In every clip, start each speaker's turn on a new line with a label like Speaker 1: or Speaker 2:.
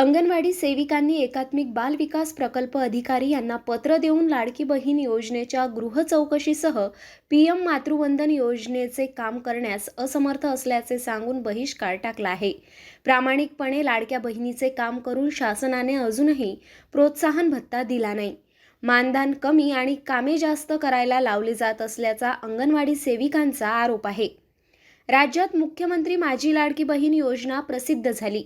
Speaker 1: अंगणवाडी सेविकांनी एकात्मिक बाल विकास प्रकल्प अधिकारी यांना पत्र देऊन लाडकी बहीण योजनेच्या गृह चौकशीसह पीएम मातृवंदन योजनेचे काम करण्यास असमर्थ असल्याचे सांगून बहिष्कार टाकला आहे. प्रामाणिकपणे लाडक्या बहिणीचे काम करून शासनाने अजूनही प्रोत्साहन भत्ता दिला नाही. मानधन कमी आणि कामे जास्त करायला लावले जात असल्याचा अंगणवाडी सेविकांचा आरोप आहे. राज्यात मुख्यमंत्री माझी लाडकी बहीण योजना प्रसिद्ध झाली.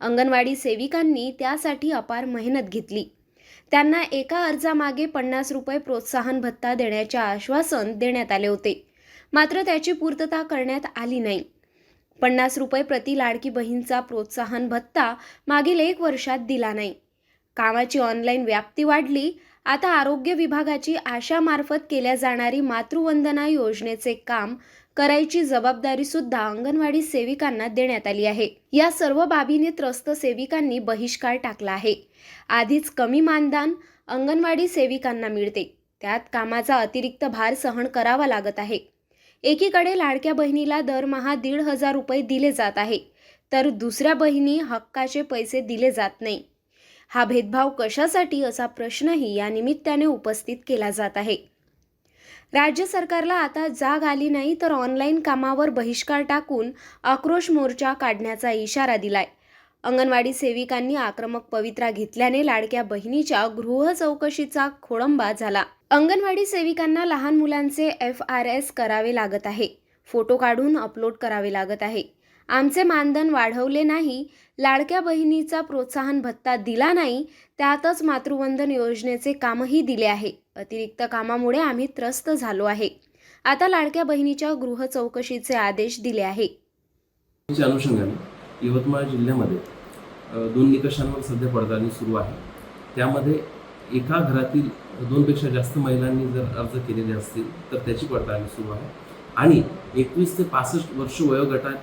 Speaker 1: अंगणवाडी सेविकांनी त्यासाठी अपार मेहनत घेतली. त्यांना एका अर्जामागे पन्नास रुपये प्रोत्साहन भत्ता देण्याचे आश्वासन देण्यात आले होते. मात्र त्याची पूर्तता करण्यात आली नाही. पन्नास रुपये प्रति लाडकी बहीणचा प्रोत्साहन भत्ता मागील एक वर्षात दिला नाही. कामाची ऑनलाईन व्याप्ती वाढली. आता आरोग्य विभागाची आशामार्फत केल्या जाणारी मातृवंदना योजनेचे काम करायची जबाबदारी सुद्धा अंगणवाडी सेविकांना देण्यात आली आहे. या सर्व बाबीने त्रस्त सेविकांनी बहिष्कार टाकला आहे. आधीच कमी मानदान अंगणवाडी सेविकांना मिळते. त्यात कामाचा अतिरिक्त भार सहन करावा लागत आहे. एकीकडे लाडक्या बहिणीला दरमहा दीड हजार रुपये दिले जात आहे तर दुसऱ्या बहिणी हक्काचे पैसे दिले जात नाही. हा भेदभाव कशासाठी असा प्रश्नही या निमित्ताने उपस्थित केला जात आहे. राज्य सरकारला आता जाग आली नाही तर ऑनलाईन कामावर बहिष्कार टाकून आक्रोश मोर्चा काढण्याचा इशारा दिलाय. अंगणवाडी सेविकांनी आक्रमक पवित्रा घेतल्याने लाडक्या बहिणीच्या गृह चौकशीचा खोळंबा झाला. अंगणवाडी सेविकांना लहान मुलांचे एफ आर एस करावे लागत आहे. फोटो काढून अपलोड करावे लागत आहे. आमचे मानधन वाढवले नाही लाडक्या बहिणीचा प्रोत्साहन भत्ता दिला नाही त्यातच मातृवंदन योजनेचे कामही दिले आहे. अतिरिक्त कामामुळे आम्ही त्रस्त झालो आहे. आता लाडक्या बहिणीच्या गृह चौकशीचे आदेश दिले आहे.
Speaker 2: अनुषंगाने यवतमाळ जिल्ह्यामध्ये दोन निकषांवर सध्या पडताळणी सुरू आहे. त्यामध्ये एका घरातील दोनपेक्षा जास्त महिलांनी जर अर्ज केलेले असतील तर त्याची पडताळणी सुरू आहे. आणि एकवीस ते पासष्ट वर्ष वयोगटात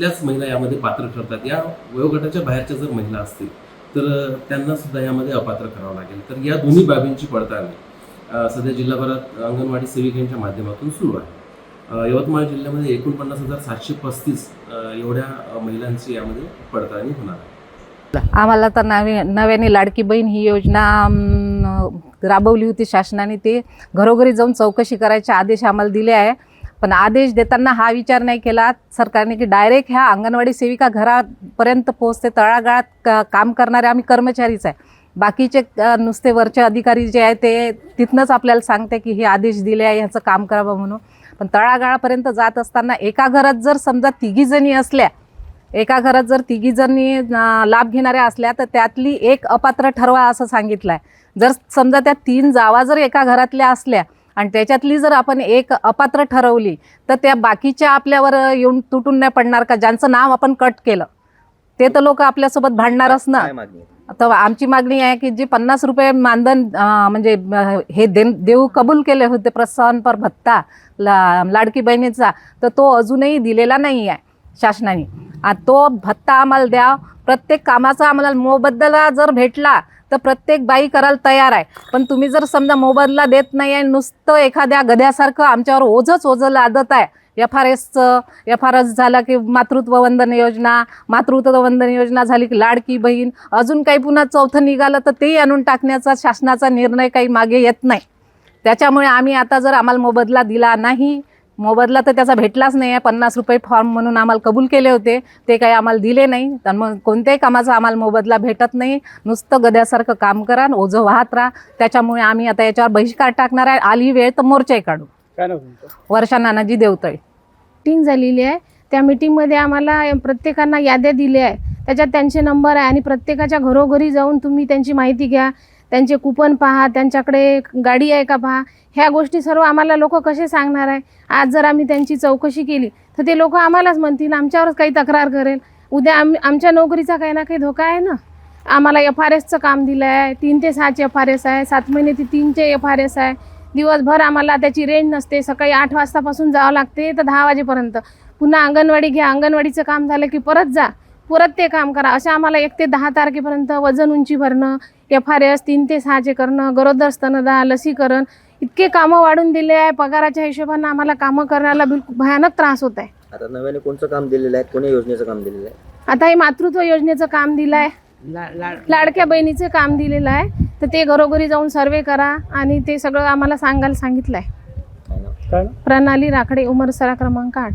Speaker 2: वयोगटातल्याच महिला यामध्ये पात्र ठरतात. या वयोगटाच्या बाहेरच्या जर महिला असतील तर त्यांना सुद्धा यामध्ये अपात्र करावं लागेल. तर या दोन्ही बाबींची पडताळणी सध्या जिल्हाभरात अंगणवाडी सेविकांच्या माध्यमातून सुरू आहे. यवतमाळ जिल्ह्यामध्ये एकोणपन्नास हजार सातशे पस्तीस एवढ्या महिलांची यामध्ये पडताळणी होणार आहे.
Speaker 3: आम्हाला तर नवी नव्याने लाडकी बहीण ही योजना राबवली होती शासनाने. ते घरोघरी जाऊन चौकशी करायचे आदेश आम्हाला दिले आहे. पण आदेश देताना हा विचार नाही केला. सरकारने की डायरेक्ट ह्या अंगणवाडी सेविका घरापर्यंत पोहोचते. तळागाळात क काम करणारे आम्ही कर्मचारीच आहे. बाकीचे नुसते वरचे अधिकारी जे आहे ते तिथनंच आपल्याला सांगते की हे आदेश दिले आहे ह्याचं काम करावं म्हणून. पण तळागाळापर्यंत जात असताना एका घरात जर समजा तिघीजणी असल्या एका घरात जर तिघीजणी लाभ घेणाऱ्या असल्या तर त्यातली एक अपात्र ठरवा असं सांगितलं आहे जर समजा त्या तीन जावा जर एका घरातल्या असल्या आणि त्याच्यातली जर आपण एक अपात्र ठरवली तर त्या बाकीच्या आपल्यावर येऊन तुटून नाही पडणार का? ज्यांचं नाव आपण कट केलं ते तर लोक आपल्यासोबत भांडणारच ना? तर आमची मागणी आहे की जे पन्नास रुपये मानधन म्हणजे हे दे देऊ कबूल केले होते प्रोत्साहनपर भत्ता ला लाडकी बहिणीचा तर तो अजूनही दिलेला नाही आहे शासनाने. तो भत्ता आम्हाला द्या प्रत्येक कामाचा आम्हाला मोबदला जर भेटला तर प्रत्येक बाई करायला तयार आहे. पण तुम्ही जर समजा मोबदला देत नाही आहे नुसतं एखाद्या गध्यासारखं आमच्यावर ओझंच ओझं लादत आहे. एफ आर एसचं एफ आर एस झाला की मातृत्व वंदन योजना मातृत्व वंदन योजना झाली की लाडकी बहीण अजून काही पुन्हा चौथं निघालं तर तेही आणून टाकण्याचा शासनाचा निर्णय काही मागे येत नाही. त्याच्यामुळे आम्ही आता जर आम्हाला मोबदला दिला नाही मोबदला तर त्याचा भेटलाच नाही आहे. पन्नास रुपये फॉर्म म्हणून आम्हाला कबूल केले होते. ते काही आम्हाला दिले नाही. तर मग कोणत्याही कामाचा आम्हाला मोबदला भेटत नाही. नुसतं गद्यासारखं काम करा आणि ओझं वाहत राहा. त्याच्यामुळे आम्ही आता याच्यावर बहिष्कार टाकणार आहे. आली वेळ तर मोर्चाही काढू.
Speaker 4: काय नाव तुमचं?
Speaker 3: वर्षा नानाजी देवतळे
Speaker 5: मीटिंग झालेली आहे. त्या मीटिंगमध्ये आम्हाला प्रत्येकांना याद्या दिल्या आहे त्याच्यात त्यांचे नंबर आहे आणि प्रत्येकाच्या घरोघरी जाऊन तुम्ही त्यांची माहिती घ्या. त्यांचे कुपन पहा त्यांच्याकडे गाडी आहे का पहा. ह्या गोष्टी सर्व आम्हाला लोक कसे सांगणार आहे? आज जर आम्ही त्यांची चौकशी केली तर ते लोक आम्हालाच म्हणतील आमच्यावरच काही तक्रार करेल. उद्या आम आमच्या नोकरीचा काही ना काही धोका आहे ना? आम्हाला एफ आर एसचं काम दिलं आहे तीन ते सहाचे एफ आर एस आहे सात महिने ते तीनचे एफ आर एस आहे. दिवसभर आम्हाला त्याची रेंज नसते सकाळी आठ वाजतापासून जावं लागते तर दहा वाजेपर्यंत. पुन्हा अंगणवाडी घ्या अंगणवाडीचं काम झालं की परत जा. परत ते काम करा. अशा आम्हाला एक ते दहा तारखेपर्यंत वजन उंची भरणं एफ आर एस तीन ते सहाचे करणं गरोदर स्तनदा लसीकरण इतके कामं वाढून दिले आहे पगाराच्या हिशोबानं आम्हाला कामं करायला बिलकुल भयानक त्रास होत आहे.
Speaker 6: आता नव्याने कोणचं काम दिलेलं आहे? कोण्या योजनेचं काम दिलेलं आहे?
Speaker 5: आता हे मातृत्व योजनेचं काम दिलं आहे. लाडक्या बहिणीचं काम दिलेलं आहे. तर ते घरोघरी जाऊन सर्वे करा आणि ते सगळं आम्हाला सांगायला सांगितलं आहे
Speaker 4: काय
Speaker 5: प्रणाली राखडे उमरसरा क्रमांक आठ.